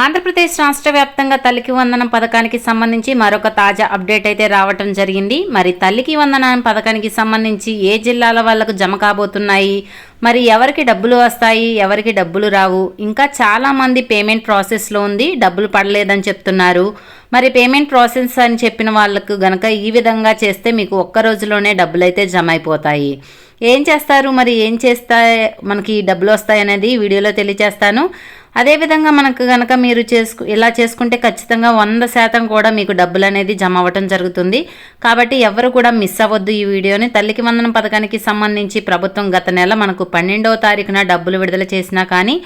ఆంధ్రప్రదేశ్ రాష్ట్ర వ్యాప్తంగా తల్లికి వందనం పథకానికి సంబంధించి మరొక తాజా అప్డేట్ అయితే రావటం జరిగింది. మరి తల్లికి వందనం పథకానికి సంబంధించి ఏ జిల్లాల వాళ్ళకు జమ కాబోతున్నాయి? మరి ఎవరికి డబ్బులు వస్తాయి? ఎవరికి డబ్బులు రావు? ఇంకా చాలామంది పేమెంట్ ప్రాసెస్లో ఉంది. డబ్బులు పడలేదని చెప్తున్నారు. మరి పేమెంట్ ప్రాసెస్ అని చెప్పిన వాళ్ళకు గనక ఈ విధంగా చేస్తే మీకు ఒక్క రోజులోనే డబ్బులు అయితే జమ అయిపోతాయి. ఏం చేస్తారు మరి ఏం చేస్తే మనకి డబ్బులు వస్తాయి అనేది వీడియోలో తెలియజేస్తాను అదేవిధంగా మనకు కనుక మీరు చేసుకు ఇలా చేసుకుంటే ఖచ్చితంగా వంద శాతం కూడా మీకు డబ్బులు అనేది జమ అవ్వటం జరుగుతుంది. కాబట్టి ఎవరు కూడా మిస్ అవ్వద్దు ఈ వీడియోని. తల్లికి వందనం పథకానికి సంబంధించి ప్రభుత్వం గత నెల మనకు పన్నెండవ తారీఖున డబ్బులు విడుదల చేసినా కానీ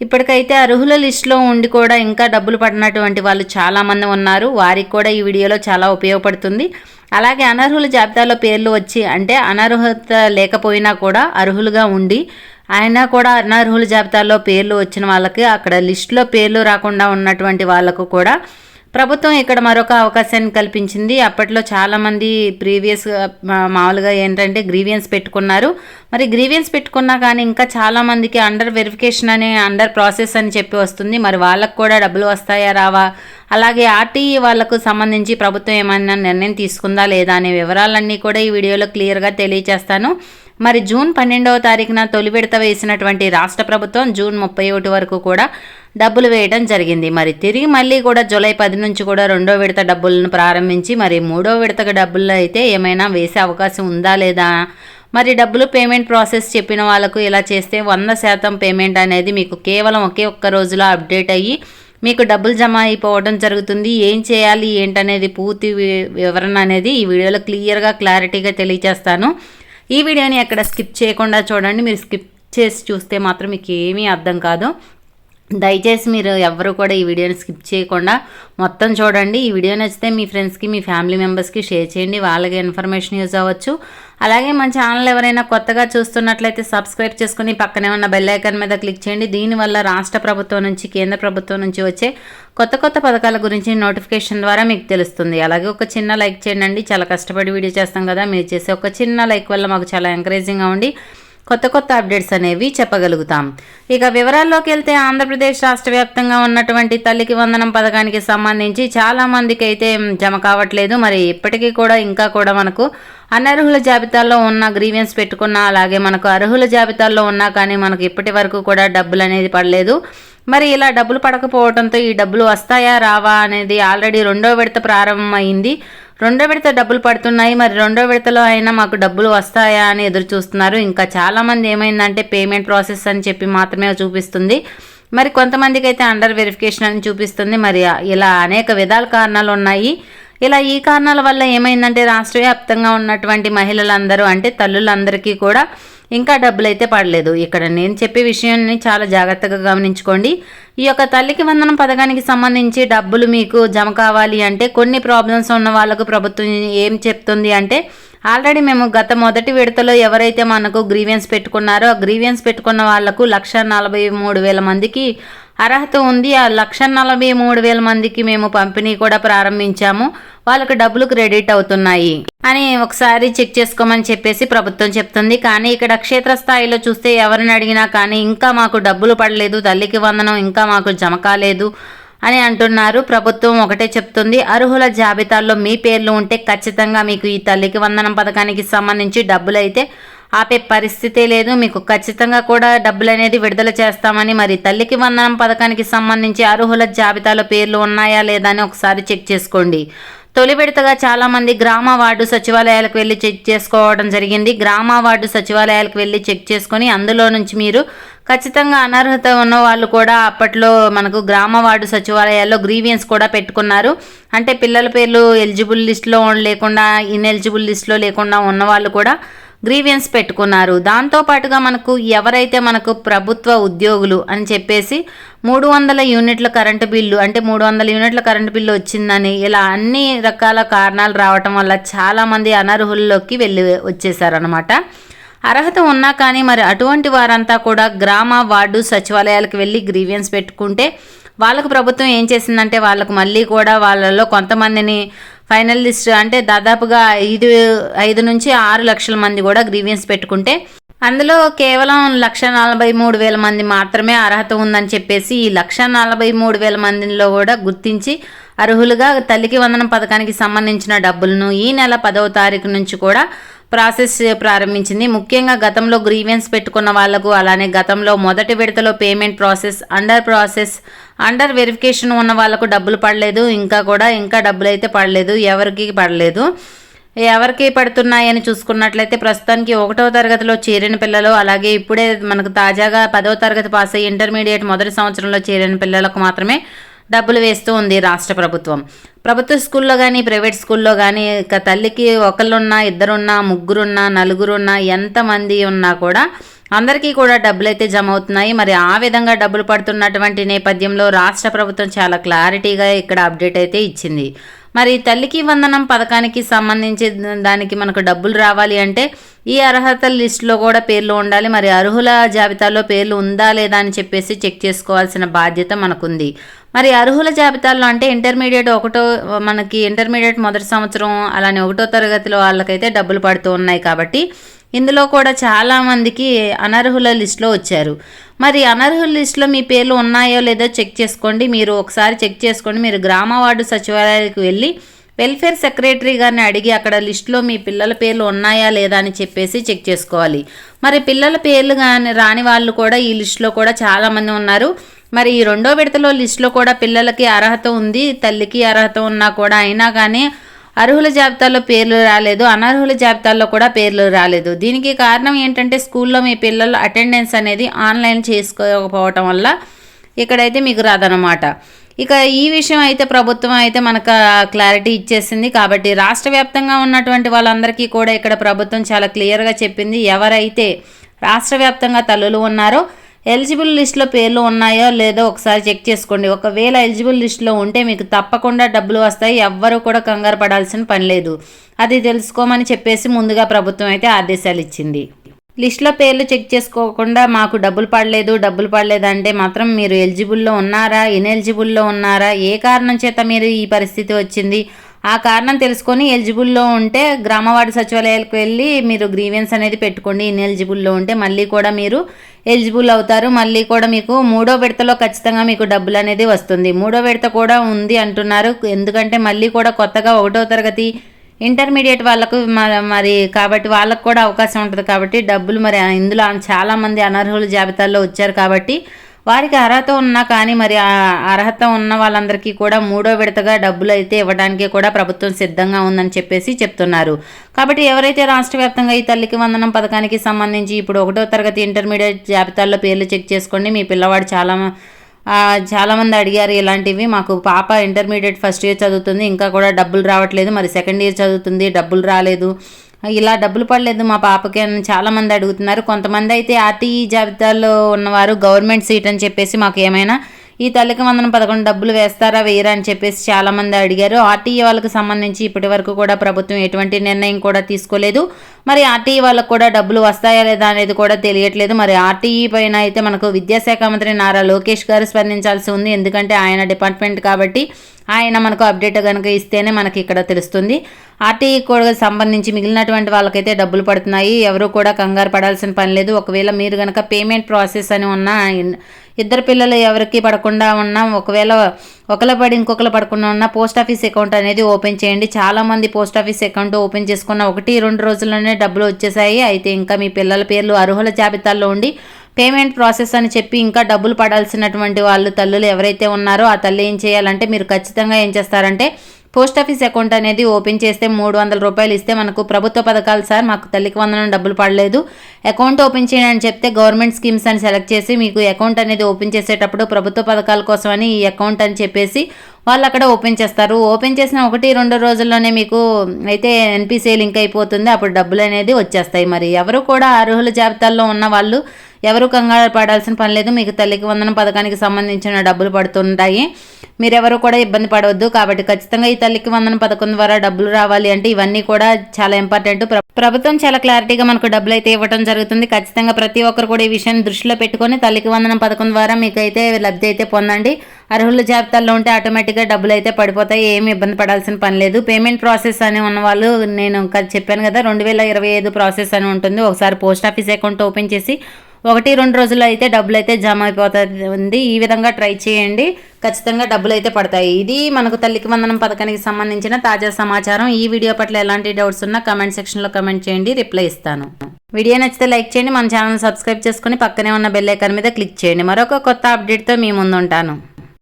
ఇప్పటికైతే అర్హుల లిస్టులో ఉండి కూడా ఇంకా డబ్బులు పడినటువంటి వాళ్ళు చాలామంది ఉన్నారు. వారికి కూడా ఈ వీడియోలో చాలా ఉపయోగపడుతుంది. అలాగే అనర్హుల జాబితాలో పేర్లు వచ్చి అంటే అనర్హత లేకపోయినా కూడా అర్హులుగా ఉండి అయినా కూడా అనర్హుల జాబితాలో పేర్లు వచ్చిన వాళ్ళకి అక్కడ లిస్టులో పేర్లు రాకుండా ఉన్నటువంటి వాళ్ళకు కూడా ప్రభుత్వం ఇక్కడ మరొక అవకాశాన్ని కల్పించింది. అప్పట్లో చాలామంది ప్రీవియస్ మామూలుగా ఏంటంటే గ్రీవియన్స్ పెట్టుకున్నారు. మరి గ్రీవియన్స్ పెట్టుకున్నా కానీ ఇంకా చాలామందికి అండర్ వెరిఫికేషన్ అని అండర్ ప్రాసెస్ అని చెప్పి వస్తుంది. మరి వాళ్ళకు కూడా డబ్బులు వస్తాయా రావా? అలాగే ఆర్టీఈ వాళ్ళకు సంబంధించి ప్రభుత్వం ఏమైనా నిర్ణయం తీసుకుందా లేదా అనే వివరాలన్నీ కూడా ఈ వీడియోలో క్లియర్గా తెలియజేస్తాను మరి జూన్ పన్నెండవ తారీఖున తొలి విడత వేసినటువంటి రాష్ట్ర ప్రభుత్వం జూన్ ముప్పై ఒకటి వరకు కూడా డబ్బులు వేయడం జరిగింది. మరి తిరిగి మళ్ళీ కూడా జూలై పది నుంచి కూడా రెండో విడత డబ్బులను ప్రారంభించి మరి మూడో విడతకు డబ్బులు అయితే ఏమైనా వేసే అవకాశం ఉందా లేదా? మరి డబ్బులు పేమెంట్ ప్రాసెస్ చెప్పిన వాళ్ళకు ఇలా చేస్తే వంద శాతం పేమెంట్ అనేది మీకు కేవలం ఒకే ఒక్క రోజులో అప్డేట్ అయ్యి మీకు డబ్బులు జమ అయిపోవడం జరుగుతుంది. ఏం చేయాలి? ఏంటనేది పూర్తి వివరణ అనేది ఈ వీడియోలో క్లియర్గా క్లారిటీగా తెలియజేస్తాను ఈ వీడియోని ఎక్కడ స్కిప్ చేయకుండా చూడండి. మీరు స్కిప్ చేసి చూస్తే మాత్రం మీకు ఏమీ అర్థం కాదు. దయచేసి మీరు ఎవరు కూడా ఈ వీడియోని స్కిప్ చేయకుండా మొత్తం చూడండి. ఈ వీడియో నచ్చితే మీ ఫ్రెండ్స్కి మీ ఫ్యామిలీ మెంబర్స్కి షేర్ చేయండి. వాళ్ళకి ఇన్ఫర్మేషన్ యూజ్ అవ్వచ్చు. అలాగే మన ఛానల్ ఎవరైనా కొత్తగా చూస్తున్నట్లయితే సబ్స్క్రైబ్ చేసుకుని పక్కనే ఉన్న బెల్ ఐకాన్ మీద క్లిక్ చేయండి. దీనివల్ల రాష్ట్ర ప్రభుత్వం నుంచి కేంద్ర ప్రభుత్వం నుంచి వచ్చే కొత్త కొత్త పథకాల గురించి నోటిఫికేషన్ ద్వారా మీకు తెలుస్తుంది. అలాగే ఒక చిన్న లైక్ చేయండి. చాలా కష్టపడి వీడియో చేస్తాం కదా. మీరు చేసే ఒక చిన్న లైక్ వల్ల మాకు చాలా ఎంకరేజింగ్గా ఉండి కొత్త కొత్త అప్డేట్స్ అనేవి చెప్పగలుగుతాం. ఇక వివరాల్లోకి వెళ్తే ఆంధ్రప్రదేశ్ రాష్ట్ర వ్యాప్తంగా ఉన్నటువంటి తల్లికి వందనం పథకానికి సంబంధించి చాలా మందికి అయితే జమ కావట్లేదు. మరి ఇప్పటికీ కూడా ఇంకా కూడా మనకు అనర్హుల జాబితాలో ఉన్న గ్రీవియన్స్ పెట్టుకున్నా అలాగే మనకు అర్హుల జాబితాల్లో ఉన్నా కానీ మనకు ఇప్పటి వరకు కూడా డబ్బులు అనేది పడలేదు. మరి ఇలా డబ్బులు పడకపోవడంతో ఈ డబ్బులు వస్తాయా రావా అనేది ఆల్రెడీ రెండో విడత ప్రారంభమైంది. రెండో విడత డబ్బులు పడుతున్నాయి. మరి రెండో విడతలో అయినా మాకు డబ్బులు వస్తాయా అని ఎదురు చూస్తున్నారు. ఇంకా చాలామంది ఏమైందంటే పేమెంట్ ప్రాసెస్ అని చెప్పి మాత్రమే చూపిస్తుంది. మరి కొంతమందికి అయితే అండర్ వెరిఫికేషన్ అని చూపిస్తుంది. మరి ఇలా అనేక విధాల కారణాలు ఉన్నాయి. ఇలా ఈ కారణాల వల్ల ఏమైందంటే రాష్ట్ర వ్యాప్తంగా ఉన్నటువంటి మహిళలందరూ అంటే తల్లులందరికీ కూడా ఇంకా డబ్బులైతే పడలేదు. ఇక్కడ నేను చెప్పే విషయాన్ని చాలా జాగ్రత్తగా గమనించుకోండి. ఈ యొక్క తల్లికి వందనం పథకానికి సంబంధించి డబ్బులు మీకు జమ కావాలి అంటే కొన్ని ప్రాబ్లమ్స్ ఉన్న వాళ్ళకు ప్రభుత్వం ఏం చెప్తుంది అంటే ఆల్రెడీ మేము గత మొదటి విడతలో ఎవరైతే మనకు గ్రీవియన్స్ పెట్టుకున్నారో ఆ గ్రీవియన్స్ పెట్టుకున్న వాళ్ళకు లక్ష నలభై మూడు వేల మందికి అర్హత ఉంది. ఆ లక్ష నలభై మూడు వేల మందికి మేము పంపిణీ కూడా ప్రారంభించాము. వాళ్ళకు డబ్బులు క్రెడిట్ అవుతున్నాయి. అని ఒకసారి చెక్ చేసుకోమని చెప్పేసి ప్రభుత్వం చెప్తుంది. కానీ ఇక్కడ క్షేత్ర స్థాయిలో చూస్తే ఎవరిని అడిగినా కానీ ఇంకా మాకు డబ్బులు పడలేదు తల్లికి వందనం ఇంకా మాకు జమ కాలేదు అని అంటున్నారు. ప్రభుత్వం ఒకటే చెప్తుంది. అర్హుల జాబితాల్లో మీ పేర్లు ఉంటే ఖచ్చితంగా మీకు ఈ తల్లికి వందనం పథకానికి సంబంధించి డబ్బులు అయితే ఆపే పరిస్థితే లేదు. మీకు ఖచ్చితంగా కూడా డబ్బులు అనేది విడుదల చేస్తామని మరి తల్లికి వందనం పథకానికి సంబంధించి అర్హుల జాబితాలో పేర్లు ఉన్నాయా లేదా అని ఒకసారి చెక్ చేసుకోండి. తొలి విడతగా చాలామంది గ్రామ వార్డు సచివాలయాలకు వెళ్ళి చెక్ చేసుకోవడం జరిగింది. గ్రామ వార్డు సచివాలయాలకు వెళ్ళి చెక్ చేసుకొని అందులో నుంచి మీరు ఖచ్చితంగా అనర్హత ఉన్న వాళ్ళు కూడా అప్పట్లో మనకు గ్రామ వార్డు సచివాలయాల్లో గ్రీవియన్స్ కూడా పెట్టుకున్నారు. అంటే పిల్లల పేర్లు ఎలిజిబుల్ లిస్ట్లో లేకుండా ఇన్ఎలిజిబుల్ లిస్ట్లో లేకుండా ఉన్న వాళ్ళు కూడా గ్రీవియన్స్ పెట్టుకున్నారు. దాంతోపాటుగా మనకు ఎవరైతే మనకు ప్రభుత్వ ఉద్యోగులు అని చెప్పేసి మూడు వందల యూనిట్ల కరెంటు బిల్లు అంటే మూడు వందల యూనిట్ల కరెంటు బిల్లు వచ్చిందని ఇలా అన్ని రకాల కారణాలు రావటం వల్ల చాలామంది అనర్హుల్లోకి వెళ్ళి వచ్చేసారనమాట అర్హత ఉన్నా కానీ మరి అటువంటి వారంతా కూడా గ్రామ వార్డు సచివాలయాలకు వెళ్ళి గ్రీవియన్స్ పెట్టుకుంటే వాళ్ళకు ప్రభుత్వం ఏం చేసిందంటే వాళ్ళకు మళ్ళీ కూడా వాళ్ళలో కొంతమందిని ఫైనల్ లిస్ట్ అంటే దాదాపుగా ఐదు ఐదు నుంచి ఆరు లక్షల మంది కూడా గ్రీవియన్స్ పెట్టుకుంటే అందులో కేవలం లక్ష నలభై మూడు వేల మంది మాత్రమే అర్హత ఉందని చెప్పేసి ఈ లక్ష నలభై మూడు వేల మందిలో కూడా గుర్తించి అర్హులుగా తల్లికి వందనం పథకానికి సంబంధించిన డబ్బులను ఈ నెల పదవ తారీఖు నుంచి కూడా ప్రాసెస్ ప్రారంభించింది. ముఖ్యంగా గతంలో గ్రీవెన్స్ పెట్టుకున్న వాళ్ళకు అలానే గతంలో మొదటి విడతలో payment process under process under verification ఉన్న వాళ్ళకు డబ్బులు పడలేదు. ఇంకా కూడా ఇంకా డబ్బులు అయితే పడలేదు. ఎవరికి పడలేదు. ఎవరికి పడుతున్నాయని చూసుకున్నట్లయితే ప్రస్తుతానికి ఒకటవ తరగతిలో చేరిన పిల్లలు అలాగే ఇప్పుడే మనకు తాజాగా పదవ తరగతి పాస్ అయ్యి ఇంటర్మీడియట్ మొదటి సంవత్సరంలో చేరిన పిల్లలకు మాత్రమే డబ్బులు వేస్తూ ఉంది రాష్ట్ర ప్రభుత్వం. ప్రభుత్వ స్కూల్లో కానీ ప్రైవేట్ స్కూల్లో కానీ ఇక తల్లికి ఒకళ్ళున్నా ఇద్దరున్నా ముగ్గురున్నా నలుగురున్నా ఎంతమంది ఉన్నా కూడా అందరికీ కూడా డబ్బులు అయితే జమ అవుతున్నాయి మరి ఆ విధంగా డబ్బులు పడుతున్నటువంటి నేపథ్యంలో రాష్ట్ర ప్రభుత్వం చాలా క్లారిటీగా ఇక్కడ అప్డేట్ అయితే ఇచ్చింది. మరి తల్లికి వందనం పథకానికి సంబంధించి దానికి మనకు డబ్బులు రావాలి అంటే ఈ అర్హత లిస్టులో కూడా పేర్లు ఉండాలి. మరి అర్హుల జాబితాలో పేర్లు ఉందా లేదా అని చెప్పేసి చెక్ చేసుకోవాల్సిన బాధ్యత మనకుంది. మరి అర్హుల జాబితాలో అంటే ఇంటర్మీడియట్ ఒకటో మనకి ఇంటర్మీడియట్ మొదటి సంవత్సరం అలానే ఒకటో తరగతిలో వాళ్ళకైతే డబ్బులు పడుతూ ఉన్నాయి కాబట్టి ఇందులో కూడా చాలామందికి అనర్హుల లిస్టులో వచ్చారు. మరి అనర్హుల లిస్టులో మీ పేర్లు ఉన్నాయో లేదో చెక్ చేసుకోండి. మీరు ఒకసారి చెక్ చేసుకోండి. మీరు గ్రామ వార్డు సచివాలయానికి వెళ్ళి వెల్ఫేర్ సెక్రటరీ గారిని అడిగి అక్కడ లిస్టులో మీ పిల్లల పేర్లు ఉన్నాయా లేదా అని చెప్పేసి చెక్ చేసుకోవాలి. మరి పిల్లల పేర్లు కానీ రాని వాళ్ళు కూడా ఈ లిస్టులో కూడా చాలామంది ఉన్నారు. మరి ఈ రెండో విడతలో లిస్టులో కూడా పిల్లలకి అర్హత ఉంది తల్లికి అర్హత ఉన్నా కూడా అయినా కానీ అర్హుల జాబితాలో పేర్లు రాలేదు అనర్హుల జాబితాల్లో కూడా పేర్లు రాలేదు. దీనికి కారణం ఏంటంటే స్కూల్లో మీ పిల్లలు అటెండెన్స్ అనేది ఆన్లైన్ చేసుకోకపోవటం వల్ల ఇక్కడైతే మీకు రాదనమాట ఇక ఈ విషయం అయితే ప్రభుత్వం అయితే మనకు క్లారిటీ ఇచ్చేసింది. కాబట్టి రాష్ట్ర వ్యాప్తంగా ఉన్నటువంటి వాళ్ళందరికీ కూడా ఇక్కడ ప్రభుత్వం చాలా క్లియర్గా చెప్పింది. ఎవరైతే రాష్ట్ర వ్యాప్తంగా తల్లులు ఉన్నారో ఎలిజిబుల్ లిస్ట్లో పేర్లు ఉన్నాయో లేదో ఒకసారి చెక్ చేసుకోండి. ఒకవేళ ఎలిజిబుల్ లిస్ట్లో ఉంటే మీకు తప్పకుండా డబ్బులు వస్తాయి. ఎవ్వరూ కూడా కంగారు పడాల్సిన పని లేదు. అది తెలుసుకోమని చెప్పేసి ముందుగా ప్రభుత్వం అయితే ఆదేశాలు ఇచ్చింది. లిస్ట్లో పేర్లు చెక్ చేసుకోకుండా మాకు డబ్బులు పడలేదు డబ్బులు పడలేదు అంటే మాత్రం మీరు ఎలిజిబుల్లో ఉన్నారా ఇన్ఎలిజిబుల్లో ఉన్నారా ఏ కారణం చేత మీరు ఈ పరిస్థితి వచ్చింది ఆ కారణం తెలుసుకొని ఎలిజిబుల్లో ఉంటే గ్రామవార్డు సచివాలయాలకు వెళ్ళి మీరు గ్రీవెన్స్ అనేది పెట్టుకోండి. ఇన్ఎలిజిబుల్లో ఉంటే మళ్ళీ కూడా మీరు ఎలిజిబుల్ అవుతారు. మళ్ళీ కూడా మీకు మూడో విడతలో ఖచ్చితంగా మీకు డబ్బులు అనేది వస్తుంది. మూడో విడత కూడా ఉంది అంటున్నారు. ఎందుకంటే మళ్ళీ కూడా కొత్తగా ఒకటో తరగతి ఇంటర్మీడియట్ వాళ్ళకు మరి కాబట్టి వాళ్ళకు కూడా అవకాశం ఉంటుంది కాబట్టి డబ్బులు మరి ఇందులో చాలామంది అనర్హుల జాబితాల్లో వచ్చారు కాబట్టి వారికి అర్హత ఉన్నా కానీ మరి అర్హత ఉన్న వాళ్ళందరికీ కూడా మూడో విడతగా డబ్బులు అయితే ఇవ్వడానికి కూడా ప్రభుత్వం సిద్ధంగా ఉందని చెప్పేసి చెప్తున్నారు. కాబట్టి ఎవరైతే రాష్ట్ర వ్యాప్తంగా ఈ తల్లికి వందనం పథకానికి సంబంధించి ఇప్పుడు ఒకటో తరగతి ఇంటర్మీడియట్ జాబితాల్లో పేర్లు చెక్ చేసుకోండి. మీ పిల్లవాడు చాలా చాలామంది అడిగారు ఇలాంటివి. మాకు పాప ఇంటర్మీడియట్ ఫస్ట్ ఇయర్ చదువుతుంది. ఇంకా కూడా డబ్బులు రావట్లేదు. మరి సెకండ్ ఇయర్ చదువుతుంది. డబ్బులు రాలేదు. ఇలా డబ్బులు పడలేదు మా పాపకి అని చాలామంది అడుగుతున్నారు. కొంతమంది అయితే ఆర్టీఈ జాబితాలో ఉన్నవారు గవర్నమెంట్ సీట్ అని చెప్పేసి మాకు ఏమైనా ఈ తల్లికి వందన పదకొండు డబ్బులు వేస్తారా వేయరా అని చెప్పేసి చాలామంది అడిగారు. ఆర్టీఈ వాళ్ళకి సంబంధించి ఇప్పటి వరకు కూడా ప్రభుత్వం ఎటువంటి నిర్ణయం కూడా తీసుకోలేదు. మరి ఆర్టీఈ వాళ్ళకు కూడా డబ్బులు వస్తాయా లేదా అనేది కూడా తెలియట్లేదు. మరి ఆర్టీఈ పైన అయితే మనకు విద్యాశాఖ మంత్రి నారా లోకేష్ గారు స్పందించాల్సి ఉంది. ఎందుకంటే ఆయన డిపార్ట్మెంట్ కాబట్టి ఆయన మనకు అప్డేట్ కనుక ఇస్తేనే మనకి ఇక్కడ తెలుస్తుంది. ఆర్టీఈ కూడా సంబంధించి మిగిలినటువంటి వాళ్ళకైతే డబ్బులు పడుతున్నాయి. ఎవరు కూడా కంగారు పడాల్సిన పని లేదు. ఒకవేళ మీరు కనుక పేమెంట్ ప్రాసెస్ అని ఉన్న ఇద్దరు పిల్లలు ఎవరికి పడకుండా ఉన్నా ఒకవేళ ఒకళ్ళ పడి ఇంకొకరు పడకుండా ఉన్న పోస్ట్ ఆఫీస్ అకౌంట్ అనేది ఓపెన్ చేయండి. చాలామంది పోస్ట్ ఆఫీస్ అకౌంట్ ఓపెన్ చేసుకున్న ఒకటి రెండు రోజుల్లోనే డబ్బులు వచ్చేసాయి. అయితే ఇంకా మీ పిల్లల పేర్లు అర్హుల జాబితాల్లో ఉండి పేమెంట్ ప్రాసెస్ అని చెప్పి ఇంకా డబ్బులు పడాల్సినటువంటి వాళ్ళు తల్లులు ఎవరైతే ఉన్నారో ఆ తల్లి ఏం చేయాలంటే మీరు ఖచ్చితంగా ఏం చేస్తారంటే పోస్ట్ ఆఫీస్ అకౌంట్ అనేది ఓపెన్ చేస్తే మూడు వందల రూపాయలు ఇస్తే మనకు ప్రభుత్వ పథకాలు సార్. మాకు తల్లికి వందనం డబ్బులు పడలేదు. అకౌంట్ ఓపెన్ చేయండి అని చెప్తే గవర్నమెంట్ స్కీమ్స్ అని సెలెక్ట్ చేసి మీకు అకౌంట్ అనేది ఓపెన్ చేసేటప్పుడు ప్రభుత్వ పథకాల కోసమని ఈ అకౌంట్ అని చెప్పేసి వాళ్ళు అక్కడ ఓపెన్ చేస్తారు. ఓపెన్ చేసిన ఒకటి రెండు రోజుల్లోనే మీకు అయితే ఎన్పిసిఐ లింక్ అయిపోతుంది. అప్పుడు డబ్బులు అనేది వచ్చేస్తాయి మరి. ఎవరు కూడా అర్హుల జాబితాల్లో ఉన్న వాళ్ళు ఎవరు కంగారు పడాల్సిన పని లేదు. మీకు తల్లికి వందన పథకానికి సంబంధించిన డబ్బులు పడుతుంటాయి. మీరెవరు కూడా ఇబ్బంది పడవద్దు. కాబట్టి ఖచ్చితంగా ఈ తల్లికి వందన పథకం ద్వారా డబ్బులు రావాలి అంటే ఇవన్నీ కూడా చాలా ఇంపార్టెంట్ ప్రభుత్వం చాలా క్లారిటీగా మనకు డబ్బులు అయితే ఇవ్వడం జరుగుతుంది. ఖచ్చితంగా ప్రతి ఒక్కరు కూడా ఈ విషయాన్ని దృష్టిలో పెట్టుకొని తల్లికి వందనం పథకం ద్వారా మీకు అయితే లబ్ధి అయితే పొందండి. అర్హుల జాబితాలో ఉంటే ఆటోమేటిక్గా డబ్బులు అయితే పడిపోతాయి. ఏమి ఇబ్బంది పడాల్సిన పని లేదు. పేమెంట్ ప్రాసెస్ అని ఉన్న వాళ్ళు నేను చెప్పాను కదా రెండు వేల ఇరవై ఐదు ప్రాసెస్ అని ఉంటుంది. ఒకసారి పోస్ట్ ఆఫీస్ అకౌంట్ ఓపెన్ చేసి ఒకటి రెండు రోజుల్లో అయితే డబ్బులు అయితే జమ అయిపోతుంది. ఈ విధంగా ట్రై చేయండి. ఖచ్చితంగా డబ్బులు అయితే పడతాయి. ఇది మనకు తల్లికి వందనం పథకానికి సంబంధించిన తాజా సమాచారం. ఈ వీడియో పట్ల ఎలాంటి డౌట్స్ ఉన్నా కమెంట్ సెక్షన్లో కమెంట్ చేయండి. రిప్లై ఇస్తాను. వీడియో నచ్చితే లైక్ చేయండి. మన ఛానల్ సబ్స్క్రైబ్ చేసుకుని పక్కనే ఉన్న బెల్ ఐకాన్ మీద క్లిక్ చేయండి. మరొక కొత్త అప్డేట్తో మీ ముందుంటాను.